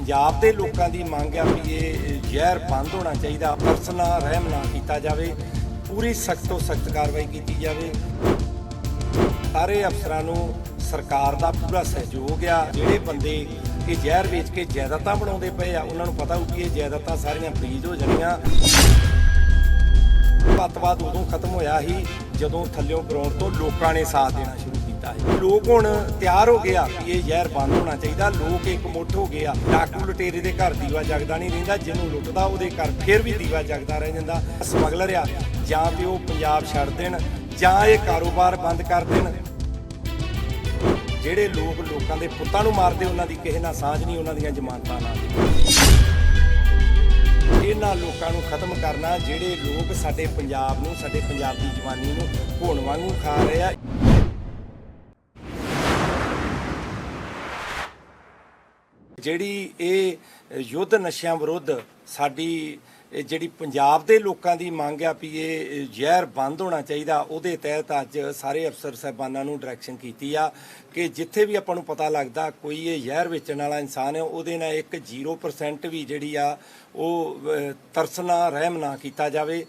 ਪੰਜਾਬ ਦੇ ਲੋਕਾਂ ਦੀ ਮੰਗ ਆ ਵੀ ਇਹ ਜ਼ਹਿਰ ਬੰਦ ਹੋਣਾ ਚਾਹੀਦਾ ਪਰਸਨਾ ਰਹਿਮ ਨਾ ਕੀਤਾ ਜਾਵੇ, ਪੂਰੀ ਸਖਤ ਤੋਂ ਸਖਤ ਕਾਰਵਾਈ ਕੀਤੀ ਜਾਵੇ। ਸਾਰੇ ਅਫਸਰਾਂ ਨੂੰ ਸਰਕਾਰ ਦਾ ਪੂਰਾ ਸਹਿਯੋਗ ਆ। ਜਿਹੜੇ ਬੰਦੇ ਇਹ ਜ਼ਹਿਰ ਵੇਚ ਕੇ ਜਾਇਦਾਦਾਂ ਬਣਾਉਂਦੇ ਪਏ ਆ, ਉਹਨਾਂ ਨੂੰ ਪਤਾ ਹੋਊ ਕਿ ਇਹ ਜਾਇਦਾਦਾਂ ਸਾਰੀਆਂ ਫਰੀਜ਼ ਹੋ ਜਾਣੀਆਂ। ਅੱਤਵਾਦ ਉਦੋਂ ਖਤਮ ਹੋਇਆ ਸੀ ਜਦੋਂ ਥੱਲਿਓਂ ਗਰਾਊਂਡ ਤੋਂ ਲੋਕਾਂ ਨੇ ਸਾਥ ਦੇਣਾ ਸ਼ੁਰੂ ਕੀਤਾ ਹੈ। ਲੋਕ ਹੁਣ ਤਿਆਰ ਹੋ ਗਏ ਆ ਕਿ ਇਹ ਜ਼ਹਿਰ ਬੰਦ ਹੋਣਾ ਚਾਹੀਦਾ। ਲੋਕ ਇੱਕ ਮੁੱਠ ਹੋ ਗਏ ਆ। ਡਾਕੂ ਲੁਟੇਰੇ ਦੇ ਘਰ ਦੀਵਾ ਜਗਦਾ ਨਹੀਂ ਰਹਿੰਦਾ। ਜਿਹਨੂੰ ਲੁੱਟਦਾ ਉਹਦੇ ਘਰ ਫਿਰ ਵੀ ਦੀਵਾ ਜਗਦਾ ਰਹਿ ਜਾਂਦਾ। ਸਮਗਲਰ ਆ, ਜਾਂ ਤੇ ਉਹ ਪੰਜਾਬ ਛੱਡ ਦੇਣ, ਜਾਂ ਇਹ ਕਾਰੋਬਾਰ ਬੰਦ ਕਰ ਦੇਣ। ਜਿਹੜੇ ਲੋਕ ਲੋਕਾਂ ਦੇ ਪੁੱਤਾਂ ਨੂੰ ਮਾਰਦੇ, ਉਹਨਾਂ ਦੀ ਕਿਸੇ ਨਾਲ ਸਾਂਝ ਨਹੀਂ, ਉਹਨਾਂ ਦੀਆਂ ਜ਼ਮਾਨਤਾਂ ਨਾਲ। ਇਹਨਾਂ ਲੋਕਾਂ ਨੂੰ ਖਤਮ ਕਰਨਾ, ਜਿਹੜੇ ਲੋਕ ਸਾਡੇ ਪੰਜਾਬ ਨੂੰ, ਸਾਡੇ ਪੰਜਾਬ ਦੀ ਜਵਾਨੀ ਨੂੰ ਹੋਣ ਵਾਂਗੂ ਖਾ ਰਹੇ ਆ ਜਿਹੜੀ ਇਹ ਯੁੱਧ ਨਸ਼ਿਆਂ ਵਿਰੁੱਧ ਸਾਡੀ ਜਿਹੜੀ ਪੰਜਾਬ ਦੇ ਲੋਕਾਂ ਦੀ ਮੰਗ ਆ ਵੀ ਇਹ ਜ਼ਹਿਰ ਬੰਦ ਹੋਣਾ ਚਾਹੀਦਾ, ਉਹਦੇ ਤਹਿਤ ਅੱਜ ਸਾਰੇ ਅਫਸਰ ਸਾਹਿਬਾਨਾਂ ਨੂੰ ਡਾਇਰੈਕਸ਼ਨ ਕੀਤੀ ਆ ਕਿ ਜਿੱਥੇ ਵੀ ਆਪਾਂ ਨੂੰ ਪਤਾ ਲੱਗਦਾ ਕੋਈ ਇਹ ਜ਼ਹਿਰ ਵੇਚਣ ਵਾਲਾ ਇਨਸਾਨ ਹੈ, ਉਹਦੇ ਨਾਲ ਇੱਕ 0% ਵੀ ਜਿਹੜੀ ਆ ਉਹ ਤਰਸਨਾ ਰਹਿਮ ਨਾ ਕੀਤਾ ਜਾਵੇ,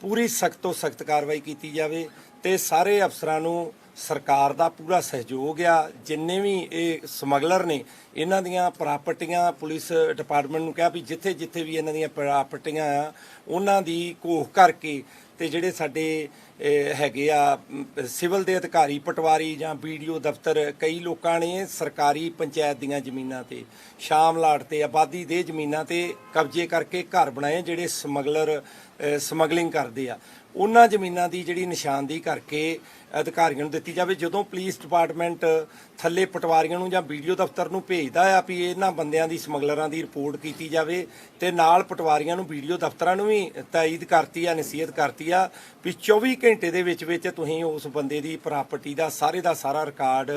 ਪੂਰੀ ਸਖਤ ਤੋਂ ਸਖਤ ਕਾਰਵਾਈ ਕੀਤੀ ਜਾਵੇ ਤੇ ਸਾਰੇ ਅਫਸਰਾਂ ਨੂੰ ਸਰਕਾਰ ਦਾ ਪੂਰਾ ਸਹਿਯੋਗ ਆ, ਜਿੰਨੇ ਵੀ ਇਹ ਸਮਗਲਰ ਨੇ, ਇਹਨਾਂ ਦੀਆਂ ਪ੍ਰਾਪਰਟੀਆਂ ਪੁਲਿਸ ਡਿਪਾਰਟਮੈਂਟ ਨੂੰ ਕਿਹਾ ਵੀ ਜਿੱਥੇ ਜਿੱਥੇ ਵੀ ਇਹਨਾਂ ਦੀਆਂ ਪ੍ਰਾਪਰਟੀਆਂ ਆ, ਉਹਨਾਂ ਦੀ ਘੋਖ ਕਰਕੇ ਤੇ ਜਿਹੜੇ ਸਾਡੇ ਹੈਗੇ ਆ ਸਿਵਲ ਦੇ ਅਧਿਕਾਰੀ, ਪਟਵਾਰੀ ਜਾਂ ਵੀਡੀਓ ਦਫ਼ਤਰ, ਕਈ ਲੋਕਾਂ ਨੇ ਸਰਕਾਰੀ ਪੰਚਾਇਤ ਦੀਆਂ ਜ਼ਮੀਨਾਂ ਤੇ, ਸ਼ਾਮ ਲਾਟ ਤੇ, ਆਬਾਦੀ ਦੇ ਜ਼ਮੀਨਾਂ ਤੇ ਕਬਜ਼ੇ ਕਰਕੇ ਘਰ ਬਣਾਏ ਜਿਹੜੇ ਸਮਗਲਰ ਸਮਗਲਿੰਗ ਕਰਦੇ ਆ। ਉਹਨਾਂ ਜ਼ਮੀਨਾਂ ਦੀ ਜਿਹੜੀ ਨਿਸ਼ਾਨਦੇਹੀ ਕਰਕੇ ਅਧਿਕਾਰੀਆਂ ਨੂੰ ਦਿੱਤੀ ਜਾਵੇ। ਜਦੋਂ ਪੁਲਿਸ ਡਿਪਾਰਟਮੈਂਟ ਥੱਲੇ ਪਟਵਾਰੀਆਂ ਨੂੰ ਜਾਂ ਵੀਡੀਓ ਦਫ਼ਤਰ ਨੂੰ ਭੇਜਦਾ ਆ ਵੀ ਇਹਨਾਂ ਬੰਦਿਆਂ ਦੀ ਸਮਗਲਰਾਂ ਦੀ ਰਿਪੋਰਟ ਕੀਤੀ ਜਾਵੇ ਤੇ ਨਾਲ ਪਟਵਾਰੀਆਂ ਨੂੰ ਵੀਡੀਓ ਦਫ਼ਤਰਾਂ ਨੂੰ ਵੀ ਤਾਇਦ ਕਰਤੀ ਆ, ਨਸੀਹਤ ਕਰਤੀ ਆ ਵੀ 24 ਘੰਟੇ ਦੇ ਵਿੱਚ ਵਿੱਚ ਤੁਸੀਂ ਉਸ ਬੰਦੇ ਦੀ ਪ੍ਰਾਪਰਟੀ ਦਾ ਸਾਰੇ ਦਾ ਸਾਰਾ ਰਿਕਾਰਡ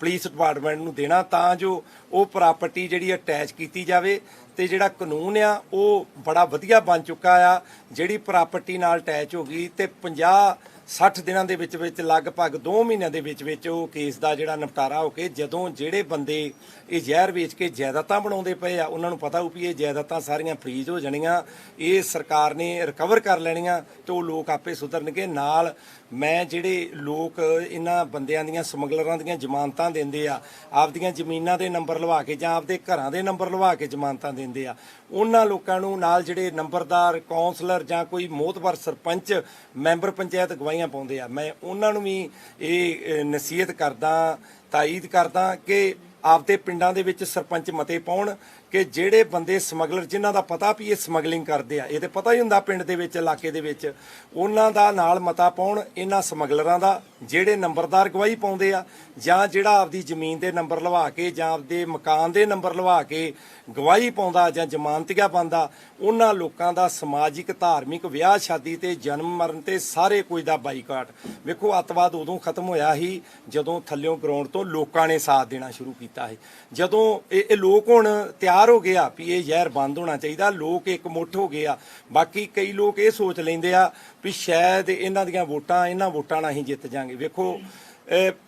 ਪੁਲਿਸ ਡਿਪਾਰਟਮੈਂਟ ਨੂੰ ਦੇਣਾ ਤਾਂ ਜੋ ਉਹ ਪ੍ਰਾਪਰਟੀ ਜਿਹੜੀ ਅਟੈਚ ਕੀਤੀ ਜਾਵੇ ਤੇ ਜਿਹੜਾ ਕਾਨੂੰਨ ਆ, ਉਹ ਬੜਾ ਵਧੀਆ ਬਣ ਚੁੱਕਾ ਆ। ਜਿਹੜੀ ਪ੍ਰਾਪਰਟੀ ਨਾਲ ਅਟੈਚ ਹੋ ਗਈ ਤੇ 50 60 ਦਿਨਾਂ ਦੇ ਵਿੱਚ ਵਿੱਚ, ਲਗਭਗ 2 ਮਹੀਨਿਆਂ ਦੇ ਵਿੱਚ ਵਿੱਚ ਉਹ ਕੇਸ ਦਾ ਜਿਹੜਾ ਨਿਪਟਾਰਾ ਹੋ ਕੇ ਜਦੋਂ ਜਿਹੜੇ ਬੰਦੇ ਇਹ ਜ਼ਹਿਰ ਵੇਚ ਕੇ ਜਾਇਦਾਦਾਂ ਬਣਾਉਂਦੇ ਪਏ ਆ, ਉਹਨਾਂ ਨੂੰ ਪਤਾ ਹੋਊ ਵੀ ਇਹ ਜਾਇਦਾਦਾਂ ਸਾਰੀਆਂ ਫਰੀਜ਼ ਹੋ ਜਾਣੀਆਂ, ਇਹ ਸਰਕਾਰ ਨੇ ਰਿਕਵਰ ਕਰ ਲੈਣੀਆਂ ਤੇ ਉਹ ਲੋਕ ਆਪੇ ਸੁਧਰਨਗੇ। ਨਾਲ ਮੈਂ ਜਿਹੜੇ ਲੋਕ ਇਹਨਾਂ ਬੰਦਿਆਂ ਦੀਆਂ, ਸਮਗਲਰਾਂ ਦੀਆਂ ਜ਼ਮਾਨਤਾਂ ਦਿੰਦੇ ਆ, ਆਪਦੀਆਂ ਜ਼ਮੀਨਾਂ ਦੇ ਨੰਬਰ ਲਵਾ ਕੇ ਜਾਂ ਆਪਦੇ ਘਰਾਂ ਦੇ ਨੰਬਰ ਲਵਾ ਕੇ ਜ਼ਮਾਨਤਾਂ ਦਿੰਦੇ ਆ, ਉਹਨਾਂ ਲੋਕਾਂ ਨੂੰ ਨਾਲ ਜਿਹੜੇ ਨੰਬਰਦਾਰ ਕਾਉਂਸਲਰ ਜਾਂ ਕੋਈ ਮੋਤਬਰ ਸਰਪੰਚ ਮੈਂਬਰ ਪੰਚਾਇਤ ਗਵਾਈ ਗਵਾਹੀਆਂ ਪਾਉਂਦੇ ਆ। ਮੈਂ ਉਹਨਾਂ ਨੂੰ ਵੀ ਇਹ ਅ, ਨਸੀਹਤ ਕਰਦਾ ਤਾਇਦ ਕਰਦਾ ਕਿ ਆਪਦੇ ਪਿੰਡਾਂ ਦੇ ਵਿੱਚ ਸਰਪੰਚ ਮਤੇ ਪਾਉਣ ਕਿ ਜਿਹੜੇ ਬੰਦੇ ਸਮਗਲਰ, ਜਿਨ੍ਹਾਂ ਦਾ ਪਤਾ ਵੀ ਇਹ ਸਮਗਲਿੰਗ ਕਰਦੇ ਆ, ਇਹ ਤੇ ਪਤਾ ਹੀ ਹੁੰਦਾ ਪਿੰਡ ਦੇ ਵਿੱਚ, ਇਲਾਕੇ ਦੇ ਵਿੱਚ, ਉਹਨਾਂ ਦਾ ਨਾਲ ਮਤਾ ਪਾਉਣ ਇਹਨਾਂ ਸਮਗਲਰਾਂ ਦਾ, ਜਿਹੜੇ ਨੰਬਰਦਾਰ ਗਵਾਹੀ ਪਾਉਂਦੇ ਆ, ਜਾਂ ਜਿਹੜਾ ਆਪਦੀ ਜ਼ਮੀਨ ਦੇ ਨੰਬਰ ਲਵਾ ਕੇ, ਜਾਂ ਆਪਦੇ ਮਕਾਨ ਦੇ ਨੰਬਰ ਲਵਾ ਕੇ ਗਵਾਹੀ ਪਾਉਂਦਾ, ਜਾਂ ਜ਼ਮਾਨਤੀਆ ਪਾਉਂਦਾ, ਉਹਨਾਂ ਲੋਕਾਂ ਦਾ ਸਮਾਜਿਕ, ਧਾਰਮਿਕ ਵਿਆਹ, ਸ਼ਾਦੀ ਤੇ ਜਨਮ ਮਰਨ ਤੇ ਸਾਰੇ ਕੁਝ ਦਾ ਬਾਈਕਾਟ। ਵੇਖੋ, ਅੱਤਵਾਦ ਉਦੋਂ ਖਤਮ ਹੋਇਆ ਸੀ ਜਦੋਂ ਥੱਲਿਓਂ ਗਰਾਊਂਡ ਤੋਂ ਲੋਕਾਂ ਨੇ ਸਾਥ ਦੇਣਾ ਸ਼ੁਰੂ ਕੀਤਾ ਸੀ। ਜਦੋਂ ਇਹ ਇਹ ਲੋਕ ਹੁਣ ਤਿਆਰ ਹੋ ਗਿਆ ਵੀ ਇਹ ਜ਼ਹਿਰ ਬੰਦ ਹੋਣਾ ਚਾਹੀਦਾ, ਲੋਕ ਇੱਕ ਮੁੱਠ ਹੋ ਗਏ ਆ। ਬਾਕੀ ਕਈ ਲੋਕ ਇਹ ਸੋਚ ਲੈਂਦੇ ਆ ਵੀ ਸ਼ਾਇਦ ਇਹਨਾਂ ਦੀਆਂ ਵੋਟਾਂ, ਇਹਨਾਂ ਵੋਟਾਂ ਨਾਲ ਹੀ ਜਿੱਤ ਜਾਾਂਗੇ। ਵੇਖੋ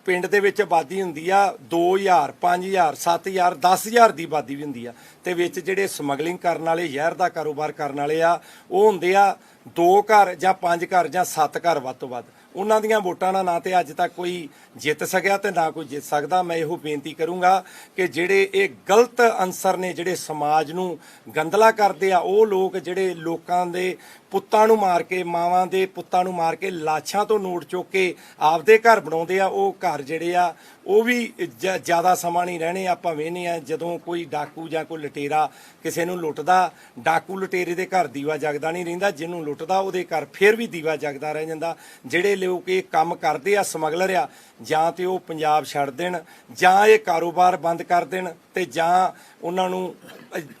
ਪਿੰਡ ਦੇ ਵਿੱਚ ਆਬਾਦੀ ਹੁੰਦੀ ਆ 2000 5000 7000 10000 ਦੀ ਆਬਾਦੀ ਵੀ ਹੁੰਦੀ ਆ। ਤੇ ਵਿੱਚ ਜਿਹੜੇ ਸਮਗਲਿੰਗ ਕਰਨ ਵਾਲੇ, ਜ਼ਹਿਰ ਦਾ ਕਾਰੋਬਾਰ ਕਰਨ ਵਾਲੇ ਆ, ਉਹ ਹੁੰਦੇ ਆ ਦੋ ਘਰ ਜਾਂ ਪੰਜ ਘਰ ਜਾਂ ਸੱਤ ਘਰ ਵੱਧ ਤੋਂ ਵੱਧ। ਉਹਨਾਂ ਦੀਆਂ ਵੋਟਾਂ ਨਾਲ ਨਾ ਤੇ ਅੱਜ ਤੱਕ ਕੋਈ ਜਿੱਤ ਸਕਿਆ ਤੇ ਨਾ ਕੋਈ ਜਿੱਤ ਸਕਦਾ। ਮੈਂ ਇਹੋ ਬੇਨਤੀ ਕਰੂੰਗਾ ਕਿ ਜਿਹੜੇ ਇਹ ਗਲਤ ਅਨਸਰ ਨੇ ਜਿਹੜੇ ਸਮਾਜ ਨੂੰ ਗੰਦਲਾ ਕਰਦੇ ਆ, ਉਹ ਲੋਕ ਜਿਹੜੇ ਲੋਕਾਂ ਦੇ ਪੁੱਤਾਂ ਨੂੰ ਮਾਰ ਕੇ, ਮਾਵਾਂ ਦੇ ਪੁੱਤਾਂ ਨੂੰ ਮਾਰ ਕੇ ਲਾਸ਼ਾਂ ਤੋਂ ਨੋਟ ਚੁੱਕ ਕੇ ਆਪਦੇ ਘਰ ਬਣਾਉਂਦੇ ਆ, ਉਹ ਘਰ ਜਿਹੜੇ ਆ, ਉਹ ਵੀ ਜ- ਜ਼ਿਆਦਾ ਸਮਾਂ ਨਹੀਂ ਰਹਿਣੇ, ਆਪਾਂ ਵੇਹਨੇ ਆ, ਜਦੋਂ ਕੋਈ ਡਾਕੂ ਜਾਂ ਕੋਈ ਲਟੇਰਾ ਕਿਸੇ ਨੂੰ ਲੁੱਟਦਾ, ਡਾਕੂ ਲਟੇਰੇ ਦੇ ਘਰ ਦੀਵਾ ਜਗਦਾ ਨਹੀਂ ਰਹਿੰਦਾ, ਜਿਹਨੂੰ ਲੁੱਟਦਾ ਉਹਦੇ ਘਰ ਫਿਰ ਵੀ ਦੀਵਾ ਜਗਦਾ ਰਹਿ ਜਾਂਦਾ। ਜਿਹੜੇ ਲੋਕ ਇਹ ਕੰਮ ਕਰਦੇ ਆ, ਸਮਗਲਰ ਆ, ਜਾਂ ਤੇ ਉਹ ਪੰਜਾਬ ਛੱਡ ਦੇਣ, ਜਾਂ ਇਹ ਕਾਰੋਬਾਰ ਬੰਦ ਕਰ ਦੇਣ, ਤੇ ਜਾਂ ਉਹਨਾਂ ਨੂੰ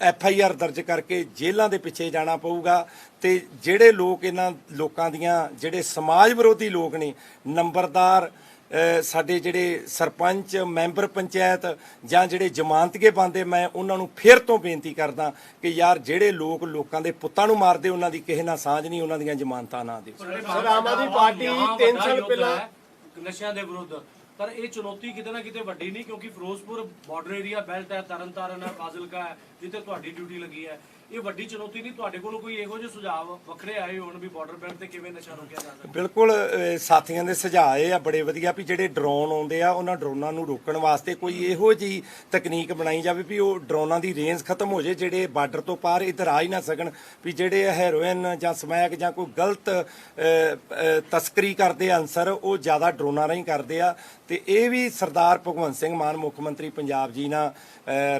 ਐਫ ਆਈ ਆਰ ਦਰਜ ਕਰਕੇ ਜੇਲ੍ਹਾਂ ਦੇ ਪਿੱਛੇ ਜਾਣਾ ਪਊਗਾ ਤੇ ਜਿਹੜੇ ਲੋਕ ਇਹਨਾਂ ਲੋਕਾਂ ਦੀਆਂ ਜਿਹੜੇ ਸਮਾਜ ਵਿਰੋਧੀ ਲੋਕ ਨੇ ਨੰਬਰਦਾਰ ਸਾਡੇ ਜਿਹੜੇ ਸਰਪੰਚ ਮੈਂਬਰ ਪੰਚਾਇਤ ਜਾਂ ਜਿਹੜੇ ਜ਼ਮਾਨਤੀਏ ਬੰਦੇ ਮੈਂ ਉਹਨਾਂ ਨੂੰ ਫਿਰ ਤੋਂ ਬੇਨਤੀ ਕਰਦਾ ਕਿ ਯਾਰ ਜਿਹੜੇ ਲੋਕ ਲੋਕਾਂ ਦੇ ਪੁੱਤਾਂ ਨੂੰ ਮਾਰਦੇ ਉਹਨਾਂ ਦੀ ਕਿਸੇ ਨਾਲ ਸਾਂਝ ਨਹੀਂ ਉਹਨਾਂ ਦੀਆਂ ਜ਼ਮਾਨਤਾਂ ਨਾ ਦਿਓ। ਸਰ ਆਮ ਆਦਮੀ ਪਾਰਟੀ 3 ਸਾਲ ਪਹਿਲਾਂ ਨਸ਼ਿਆਂ ਦੇ ਵਿਰੁੱਧ। ਪਰ ਇਹ ਚੁਣੌਤੀ ਕਿਤੇ ਨਾ ਕਿਤੇ ਵੱਡੀ ਨਹੀਂ ਕਿਉਂਕਿ ਫਿਰੋਜ਼ਪੁਰ ਬਾਰਡਰ ਏਰੀਆ ਬੈਲਟ ਹੈ ਤਰਨਤਾਰਨ ਹੈ ਫਾਜ਼ਿਲਕਾ ਹੈ ਜਿੱਥੇ ਤੁਹਾਡੀ ਡਿਊਟੀ ਲੱਗੀ ਹੈ। ਇਹ ਵੱਡੀ ਚੁਣੌਤੀ ਨਹੀਂ, ਤੁਹਾਡੇ ਕੋਲ ਕੋਈ ਇਹੋ ਜਿਹੇ ਸੁਝਾਅ ਵੱਖਰੇ ਆਏ ਹੋਣ ਵੀ ਬਾਰਡਰ ਬੈਲਟ ਤੇ ਕਿਵੇਂ ਨਸ਼ਾ ਰੋਕਿਆ ਜਾ ਸਕਦਾ ਬਿਲਕੁਲ ਸਾਥੀਆਂ ਦੇ ਸੁਝਾਅ ਇਹ ਆ ਬੜੇ ਵਧੀਆ ਵੀ ਜਿਹੜੇ ਡਰੋਨ ਆਉਂਦੇ ਆ, ਉਹਨਾਂ ਡਰੋਨਾਂ ਨੂੰ ਰੋਕਣ ਵਾਸਤੇ ਕੋਈ ਇਹੋ ਜੀ ਤਕਨੀਕ ਬਣਾਈ ਜਾਵੇ ਵੀ ਉਹ ਡਰੋਨਾਂ ਦੀ ਰੇਂਜ ਖਤਮ ਹੋ ਜੇ ਜਿਹੜੇ ਬਾਰਡਰ ਤੋਂ ਪਾਰ ਇੱਧਰ ਆ ਹੀ ਨਾ ਸਕਣ, ਵੀ ਜਿਹੜੇ ਹੈਰੋਇਨ ਜਾਂ ਸਮੈਕ ਜਾਂ ਕੋਈ ਗਲਤ ਤਸਕਰੀ ਕਰਦੇ ਅਨਸਰ, ਉਹ ਜ਼ਿਆਦਾ ਡਰੋਨਾਂ ਰਾਹੀਂ ਕਰਦੇ ਆ। ਤੇ ਇਹ ਵੀ ਸਰਦਾਰ ਭਗਵੰਤ ਸਿੰਘ ਮਾਨ, ਮੁੱਖ ਮੰਤਰੀ ਪੰਜਾਬ ਜੀ ਨਾਲ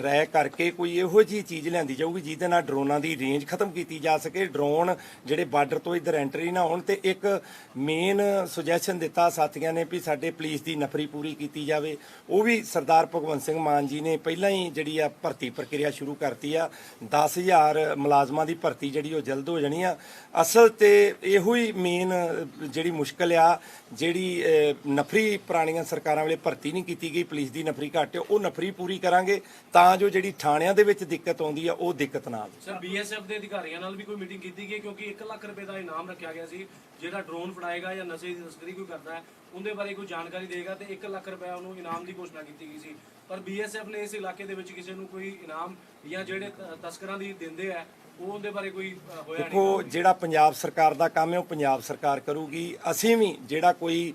ਰਹਿ ਕਰਕੇ ਕੋਈ ਇਹੋ ਜੀ ਚੀਜ਼ ਲਿਆਂਦੀ ਜਾਊਗੀ ਜਿਹਦੇ ਨਾਲ ਡਰੋਨਾਂ ਦੀ ਰੇਂਜ ਖਤਮ ਕੀਤੀ ਜਾ ਸਕੇ। ਡਰੋਨ ਜਿਹੜੇ ਬਾਰਡਰ ਤੋਂ ਇੱਧਰ ਐਂਟਰੀ ਨਾ ਹੋਣ ਤੇ ਇੱਕ ਮੇਨ ਸੁਜੈਸ਼ਨ ਦਿੱਤਾ ਸਾਥੀਆਂ ਨੇ ਵੀ ਸਾਡੇ ਪੁਲਿਸ ਦੀ ਨਫਰੀ ਪੂਰੀ ਕੀਤੀ ਜਾਵੇ। ਉਹ ਵੀ ਸਰਦਾਰ ਭਗਵੰਤ ਸਿੰਘ ਮਾਨ ਜੀ ਨੇ ਪਹਿਲਾਂ ਹੀ ਜਿਹੜੀ ਆ ਭਰਤੀ ਪ੍ਰਕਿਰਿਆ ਸ਼ੁਰੂ ਕਰਤੀ ਆ। 10000 ਮੁਲਾਜ਼ਮਾਂ ਦੀ ਭਰਤੀ ਜਿਹੜੀ ਉਹ ਜਲਦ ਹੋ ਜਾਣੀ ਆ। ਅਸਲ ਤੇ ਇਹੋ ਹੀ ਮੇਨ ਜਿਹੜੀ ਮੁਸ਼ਕਲ ਆ, ਜਿਹੜੀ ਨਫਰੀ ਪੁਰਾਣੀਆਂ ਸਰਕਾਰਾਂ ਵੇਲੇ ਭਰਤੀ ਨਹੀਂ ਕੀਤੀ ਗਈ ਪੁਲਿਸ ਦੀ ਨਫਰੀ ਘੱਟ ਉਹ ਨਫਰੀ ਪੂਰੀ ਕਰਾਂਗੇ ਤਾਂ ਜੋ ਜਿਹੜੀ ਥਾਣਿਆਂ ਦੇ ਵਿੱਚ ਦਿੱਕਤ ਆਉਂਦੀ ਆ, ਉਹ ਦਿੱਕਤ ਨਾ ਆਵੇ। ਸਰ ਬੀਐਸਐਫ ਦੇ ਅਧਿਕਾਰੀਆਂ ਨਾਲ ਵੀ ਕੋਈ ਮੀਟਿੰਗ ਕੀਤੀ ਗਈ ਹੈ? ਕਿਉਂਕਿ 1 ਲੱਖ ਰੁਪਏ ਦਾ ਇਨਾਮ ਰੱਖਿਆ ਗਿਆ ਸੀ, ਜਿਹੜਾ ਡਰੋਨ ਫੜਾਏਗਾ ਜਾਂ ਨਸ਼ੇ ਦੀ ਤਸਕਰੀ ਕੋਈ ਕਰਦਾ ਹੈ, ਉਹਦੇ ਬਾਰੇ ਕੋਈ ਜਾਣਕਾਰੀ ਦੇਗਾ ਤੇ 1 ਲੱਖ ਰੁਪਏ ਉਹਨੂੰ ਇਨਾਮ ਦੀ ਘੋਸ਼ਣਾ ਕੀਤੀ ਗਈ ਸੀ। ਪਰ ਬੀਐਸਐਫ ਨੇ ਇਸ ਇਲਾਕੇ ਦੇ ਵਿੱਚ ਕਿਸੇ ਨੂੰ ਕੋਈ ਇਨਾਮ ਜਾਂ ਜਿਹੜੇ ਤਸਕਰਾਂ ਦੀ ਦਿੰਦੇ ਆ ਉਹਦੇ ਬਾਰੇ ਕੋਈ ਅ, ਹੋਇਆ ਨਹੀਂ ਦੇਖੋ ਜਿਹੜਾ ਪੰਜਾਬ ਸਰਕਾਰ ਦਾ ਕੰਮ ਹੈ ਉਹ ਪੰਜਾਬ ਸਰਕਾਰ ਕਰੂਗੀ। ਅਸੀਂ ਵੀ ਜਿਹੜਾ ਕੋਈ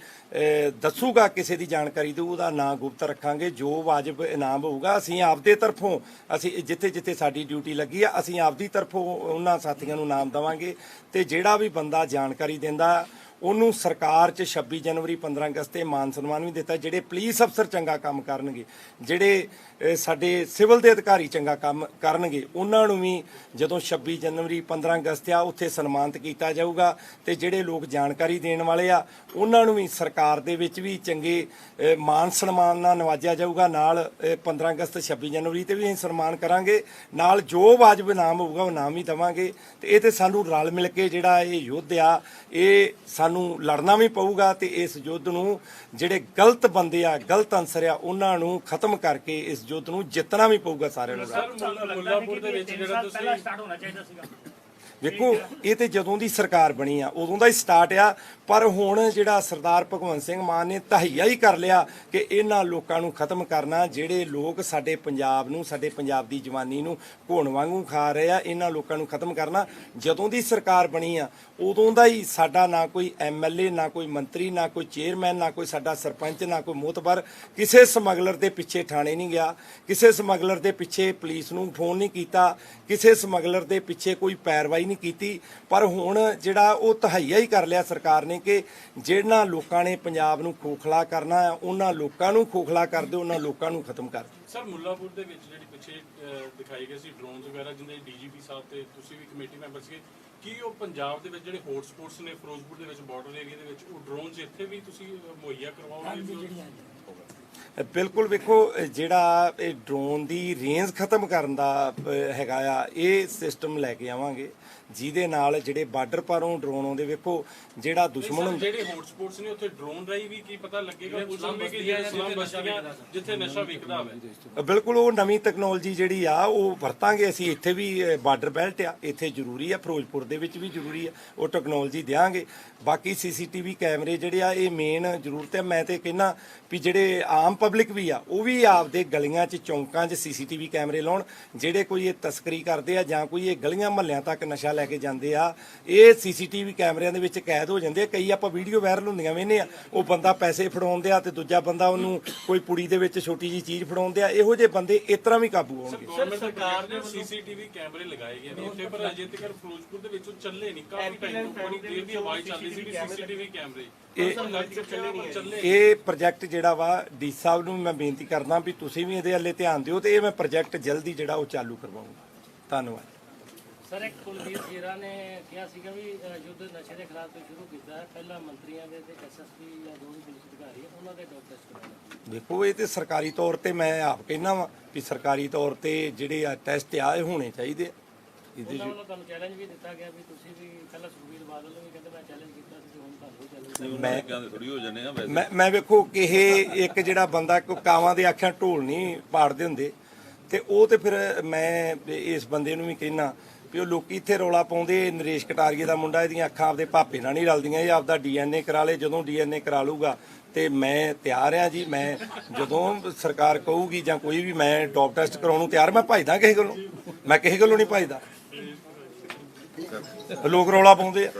ਦੱਸੂਗਾ ਕਿਸੇ ਦੀ ਜਾਣਕਾਰੀ ਤੇ ਉਹਦਾ ਨਾਂ ਗੁਪਤ ਰੱਖਾਂਗੇ। ਜੋ ਵਾਜਬ ਇਨਾਮ ਹੋਊਗਾ ਅਸੀਂ ਆਪਦੇ ਤਰਫੋਂ ਅਸੀਂ ਜਿੱਥੇ ਜਿੱਥੇ ਸਾਡੀ ਡਿਊਟੀ ਲੱਗੀ ਆ ਅਸੀਂ ਆਪਦੀ ਤਰਫੋਂ ਉਹਨਾਂ ਸਾਥੀਆਂ ਨੂੰ ਨਾਮ ਦਵਾਂਗੇ। ਤੇ ਜਿਹੜਾ ਵੀ ਬੰਦਾ ਜਾਣਕਾਰੀ ਦਿੰਦਾ ਉਹਨੂੰ ਸਰਕਾਰ 'ਚ 26 ਜਨਵਰੀ 15 ਅਗਸਤ ਤੇ ਮਾਨ ਸਨਮਾਨ ਵੀ ਦਿੱਤਾ ਜਿਹੜੇ ਪੁਲਿਸ ਅਫਸਰ ਚੰਗਾ ਕੰਮ ਕਰਨਗੇ ਜਿਹੜੇ ਸਾਡੇ ਸਿਵਲ ਦੇ ਅਧਿਕਾਰੀ ਚੰਗਾ ਕੰਮ ਕਰਨਗੇ ਉਹਨਾਂ ਨੂੰ ਵੀ ਜਦੋਂ 26 ਜਨਵਰੀ 15 ਅਗਸਤ ਆ ਉੱਥੇ ਸਨਮਾਨਿਤ ਕੀਤਾ ਜਾਊਗਾ ਤੇ ਜਿਹੜੇ ਲੋਕ ਜਾਣਕਾਰੀ ਦੇਣ ਵਾਲੇ ਆ ਉਹਨਾਂ ਨੂੰ ਵੀ ਸਰਕਾਰ ਦੇ ਵਿੱਚ ਵੀ ਚੰਗੇ ਮਾਨ ਸਨਮਾਨ ਨਾਲ ਨਵਾਜਿਆ ਜਾਊਗਾ ਨਾਲ ਅਹ, 15 ਅਗਸਤ 26 ਜਨਵਰੀ ਤੇ ਵੀ ਅਸੀਂ ਸਨਮਾਨ ਕਰਾਂਗੇ ਨਾਲ ਜੋ ਵਾਜਬ ਇਨਾਮ ਹੋਊਗਾ ਉਹ ਇਨਾਮ ਹੀ ਦਵਾਂਗੇ ਤੇ ਇਹ ਤੇ ਸਾਨੂੰ ਰਲ ਮਿਲ ਕੇ ਜਿਹੜਾ ਇਹ ਯੁੱਧ ਆ ਇਹ ਸਾਨੂੰ ਲੜਨਾ ਵੀ ਪਊਗਾ ਤੇ ਇਸ ਯੁੱਧ ਨੂੰ ਜਿਹੜੇ ਗਲਤ ਬੰਦੇ ਆ ਗਲਤ ਅੰਸਰ ਆ ਉਹਨਾਂ ਨੂੰ ਖਤਮ ਕਰਕੇ ਇਸ ਯੁੱਧ ਨੂੰ ਜਿੱਤਣਾ ਵੀ ਪਊਗਾ ਸਾਰਿਆਂ ਨੂੰ ਰਲ ਕੇ। ਮੁੱਲਾਪੁਰ ਦੇ ਵਿੱਚ ਜਿਹੜਾ ਤੁਸੀਂ ਪਹਿਲਾਂ ਸਟਾਰਟ ਹੋਣਾ ਚਾਹੀਦਾ ਸੀਗਾ ਵੇਖੋ, ਇਹ ਤੇ ਜਦੋਂ ਦੀ ਸਰਕਾਰ ਬਣੀ ਆ, ਉਦੋਂ ਦਾ ਹੀ ਸਟਾਰਟ ਆ, ਪਰ ਹੁਣ ਜਿਹੜਾ ਸਰਦਾਰ ਭਗਵੰਤ ਸਿੰਘ ਮਾਨ ਨੇ ਤਹਈਆ ਹੀ ਕਰ ਲਿਆ ਕਿ ਇਹਨਾਂ ਲੋਕਾਂ ਨੂੰ ਖਤਮ ਕਰਨਾ, ਜਿਹੜੇ ਲੋਕ ਸਾਡੇ ਪੰਜਾਬ ਨੂੰ, ਸਾਡੇ ਪੰਜਾਬ ਦੀ ਜਵਾਨੀ ਨੂੰ ਘੋਣ ਵਾਂਗੂ ਖਾ ਰਹੇ ਆ, ਇਹਨਾਂ ਲੋਕਾਂ ਨੂੰ ਖਤਮ ਕਰਨਾ, ਜਦੋਂ ਦੀ ਸਰਕਾਰ ਬਣੀ ਆ, ਉਦੋਂ ਦਾ ਹੀ ਸਾਡਾ ਨਾ ਕੋਈ ਐਮਐਲਏ ਨਾ ਕੋਈ ਮੰਤਰੀ, ਨਾ ਕੋਈ ਚੇਅਰਮੈਨ, ਨਾ ਕੋਈ ਸਾਡਾ ਸਰਪੰਚ, ਨਾ ਕੋਈ ਮੋਤਬਰ ਕਿਸੇ ਸਮਗਲਰ ਦੇ ਪਿੱਛੇ ਥਾਣੇ ਨਹੀਂ ਗਿਆ, ਕਿਸੇ ਸਮਗਲਰ ਦੇ ਪਿੱਛੇ ਪੁਲਿਸ ਨੂੰ ਫੋਨ ਨਹੀਂ ਕੀਤਾ, ਕਿਸੇ ਸਮਗਲਰ ਦੇ ਪਿੱਛੇ ਕੋਈ ਪੈਰਵਾਈ ਨਹੀਂ ਕੀਤੀ ਪਰ ਹੁਣ ਜਿਹੜਾ ਉਹ ਤਹਈਆ ਹੀ ਕਰ ਲਿਆ ਸਰਕਾਰ ਨੇ ਕਿ ਜਿਹਨਾਂ ਲੋਕਾਂ ਨੇ ਪੰਜਾਬ ਨੂੰ ਖੋਖਲਾ ਕਰਨਾ ਹੈ ਉਹਨਾਂ ਲੋਕਾਂ ਨੂੰ ਖੋਖਲਾ ਕਰ ਦਿਓ ਉਹਨਾਂ ਲੋਕਾਂ ਨੂੰ ਖਤਮ ਕਰ ਦਿਓ। ਸਰ ਮੁੱਲਾਪੁਰ ਦੇ ਵਿੱਚ ਜਿਹੜੀ ਪਿੱਛੇ ਦਿਖਾਈ ਗਈ ਸੀ ਡਰੋਨਸ ਵਗੈਰਾ ਜਿੰਦੇ ਡੀਜੀਪੀ ਸਾਹਿਬ ਤੇ ਤੁਸੀਂ ਵੀ ਕਮੇਟੀ ਮੈਂਬਰ ਸੀਗੇ ਕੀ ਉਹ ਪੰਜਾਬ ਦੇ ਵਿੱਚ ਜਿਹੜੇ ਹੌਟ ਸਪੌਟਸ ਨੇ ਫਿਰੋਜ਼ਪੁਰ ਦੇ ਵਿੱਚ ਬਾਰਡਰ ਏਰੀਆ ਦੇ ਵਿੱਚ ਉਹ ਡਰੋਨਸ ਇੱਥੇ ਵੀ ਤੁਸੀਂ ਮੁਹੱਈਆ ਕਰਵਾਓਗੇ ਬਿਲਕੁਲ ਵੇਖੋ ਜਿਹੜਾ ਇਹ ਡਰੋਨ ਦੀ ਰੇਂਜ ਖਤਮ ਕਰਨ ਦਾ ਹੈਗਾ ਆ ਇਹ ਸਿਸਟਮ ਲੈ ਕੇ ਆਵਾਂਗੇ। ਜਿਹਦੇ ਨਾਲ ਜਿਹੜੇ ਬਾਰਡਰ ਪਾਰੋਂ ਡਰੋਨ ਆਉਂਦੇ ਵੇਖੋ ਜਿਹੜਾ ਦੁਸ਼ਮਣ ਜਿਹੜੇ ਹੌਟ ਸਪੌਟਸ ਨੇ ਉੱਥੇ ਡਰੋਨ ਰਾਈ ਵੀ ਕੀ ਪਤਾ ਲੱਗੇਗਾ ਪੁਲਿਸ ਨੂੰ ਕਿ ਜਿਹੜੇ ਸਲਾਮ ਬਸਤੀਆਂ ਜਿੱਥੇ ਨਸ਼ਾ ਵਿਕਦਾ ਹੋਵੇ ਬਿਲਕੁਲ ਉਹ ਨਵੀਂ ਟੈਕਨੋਲੋਜੀ ਜਿਹੜੀ ਆ ਉਹ ਵਰਤਾਂਗੇ ਅਸੀਂ। ਇੱਥੇ ਵੀ ਬਾਰਡਰ ਬੈਲਟ ਆ। ਇੱਥੇ ਜ਼ਰੂਰੀ ਆ ਫਿਰੋਜ਼ਪੁਰ ਦੇ ਵਿੱਚ ਵੀ ਜ਼ਰੂਰੀ ਆ। ਉਹ ਟੈਕਨੋਲੋਜੀ ਦਿਆਂਗੇ। ਬਾਕੀ ਸੀਸੀਟੀਵੀ ਕੈਮਰੇ ਜਿਹੜੇ ਆ ਇਹ ਮੇਨ ਜ਼ਰੂਰਤ ਹੈ ਮੈਂ ਤੇ ਕਹਿੰਨਾ ਵੀ ਜਿਹੜੇ ਆਮ ਪਬਲਿਕ ਵੀ ਆ ਉਹ ਵੀ ਆਪਦੇ ਗਲੀਆਂ 'ਚ ਚੌਂਕਾਂ 'ਚ ਸੀਸੀਟੀਵੀ ਕੈਮਰੇ ਲਾਉਣ। ਜਿਹੜੇ ਕੋਈ ਇਹ ਤਸਕਰੀ ਕਰਦੇ ਆ ਜਾਂ ਕੋਈ ਇਹ ਗਲੀਆਂ ਮਹੱਲਿਆਂ ਤੱਕ ਨਸ਼ਾ ਲੈ ਕੇ ਜਾਂਦੇ ਆ। ਇਹ ਸੀਸੀਟੀਵੀ ਕੈਮਰਿਆਂ ਦੇ ਵਿੱਚ ਕੈਦ ਹੋ ਜਾਂਦੇ ਆ। ਕਈ ਆਪਾਂ ਵੀਡੀਓ ਵਾਇਰਲ ਹੁੰਦੀਆਂ ਵੇਨੇ ਆ। ਉਹ ਬੰਦਾ ਪੈਸੇ ਫੜਾਉਂਦੇ ਆ ਤੇ ਦੂਜਾ ਬੰਦਾ ਉਹਨੂੰ ਕੋਈ ਪੁੜੀ ਦੇ ਵਿੱਚ ਛੋਟੀ ਜੀ ਚੀਜ਼ ਫੜਾਉਂਦੇ ਆ। ਇਹੋ ਜਿਹੇ ਬੰਦੇ ਇਸ ਤਰ੍ਹਾਂ ਵੀ ਕਾਬੂ ਆਉਣਗੇ। ਗਵਰਨਮੈਂਟ ਸਰਕਾਰ ਨੇ ਸੀਸੀਟੀਵੀ ਕੈਮਰੇ ਲਗਾਏ ਗਏ ਨੇ ਉੱਥੇ ਪਰ ਅਜੇ ਤੱਕ ਫਿਰੋਜ਼ਪੁਰ ਦੇ ਵਿੱਚ ਚੱਲੇ ਨਹੀਂ। ਕਾਫੀ ਟਾਈਮ ਤੋਂ ਬੜੀ ਦੇਰ ਦੀ ਆਵਾਜ਼ ਚੱਲ ਰਹੀ ਸੀ ਕਿ ਸੀਸੀਟੀਵੀ ਕੈਮਰੇ। ਇਹ- ਪ੍ਰੋਜੈਕਟ ਜਿਹੜਾ ਵਾ ਡੀ ਸਾਹਿਬ ਨੂੰ ਮੈਂ ਬੇਨਤੀ ਕਰਦਾ ਵੀ ਤੁਸੀਂ ਵੀ ਇਹਦੇ ਵੱਲੇ ਧਿਆਨ ਦਿਓ ਤੇ ਇਹ ਮੈਂ ਪ੍ਰੋਜੈਕਟ ਜਲਦੀ ਜਿਹੜਾ ਉਹ ਚਾਲੂ ਕਰਵਾਉਂਗਾ। ਧੰਨਵਾਦ। ਸਰ ਇੱਕ ਕੁਲਦੀਪ ਜੀਰਾ ਨੇ ਕਿਹਾ ਸੀਗਾ ਵੀ ਯੁੱਧ ਨਸ਼ੇ ਦੇ ਖਿਲਾਫ ਤੋਂ ਸ਼ੁਰੂ ਕੀਤਾ ਹੈ। ਪਹਿਲਾਂ ਮੰਤਰੀਆਂ ਦੇ ਤੇ ਐਸਐਸਪੀ ਜਾਂ ਜੋ ਵੀ ਪੁਲਿਸ ਅਧਿਕਾਰੀ ਹੈ ਉਹਨਾਂ ਦੇ ਡਾਕ ਟੈਸਟ ਕਰਾਉਣਾ ਦੇਖੋ ਇਹ ਤੇ ਸਰਕਾਰੀ ਤੌਰ ਤੇ ਮੈਂ ਆਪ ਕਹਿਣਾ ਵਾ ਵੀ ਸਰਕਾਰੀ ਤੌਰ ਤੇ ਜਿਹੜੇ ਆ ਟੈਸਟ ਆ ਇਹ ਹੋਣੇ ਚਾਹੀਦੇ ਆ। ਇਹਦੇ ਉਹਨਾਂ ਤੁਹਾਨੂੰ ਚੈਲੰਜ ਵੀ ਦਿੱਤਾ ਗਿਆ ਵੀ ਤੁਸੀਂ ਵੀ ਪਹਿਲਾਂ ਸੁਖਬੀਰ ਬਾਦਲ ਨੂੰ ਵੀ ਕਹਿੰਦੇ ਮੈਂ ਚੈਲੰਜ ਕੀਤਾ ਸੀ ਹੁਣ ਤੁਹਾਨੂੰ ਚੈਲੰਜ ਮੈਂ ਥੋੜੀ ਹੋ ਜਾਂਦੇ ਆ ਵੈਸੇ। ਮੈਂ ਮੈਂ ਵੇਖੋ ਕਿ ਇਹ ਇੱਕ ਜਿਹੜਾ ਬੰਦਾ ਕੋ ਕਾਵਾਂ ਦੇ ਆਖਿਆਂ ਢੋਲ ਨਹੀਂ ਪਾੜਦੇ ਹੁੰਦੇ। ਤੇ ਉਹ ਤੇ ਫਿਰ ਮੈਂ ਇਸ ਬੰਦੇ ਨੂੰ ਵੀ ਕਹਿਣਾ ਵੀ ਉਹ ਲੋਕੀ ਇੱਥੇ ਰੌਲਾ ਪਾਉਂਦੇ, ਨਰੇਸ਼ ਕਟਾਰੀਏ ਦਾ ਮੁੰਡਾ, ਇਹਦੀਆਂ ਅੱਖਾਂ ਆਪਦੇ ਭਾਪੇ ਨਾਲ ਨਹੀਂ ਰਲਦੀਆਂ, ਇਹ ਆਪਦਾ ਡੀਐਨਏ ਕਰਾ ਲੇ, ਜਦੋਂ ਡੀਐਨਏ ਕਰਾ ਲੂਗਾ, ਤੇ ਮੈਂ ਤਿਆਰ ਆ ਜੀ, ਮੈਂ ਜਦੋਂ ਸਰਕਾਰ ਕਹੂਗੀ ਜਾਂ ਕੋਈ ਵੀ ਮੈਂ ਡੋਪ ਟੈਸਟ ਕਰਾਉਣ ਨੂੰ ਤਿਆਰ, ਮੈਂ ਭਜਦਾ ਕਿਸੇ ਕੋਲੋਂ, ਮੈਂ ਕਿਸੇ ਕੋਲੋਂ ਨਹੀਂ ਭਜਦਾ। ਲੋਕ ਰੌਲਾ ਪਾਉਂਦੇ ਆ।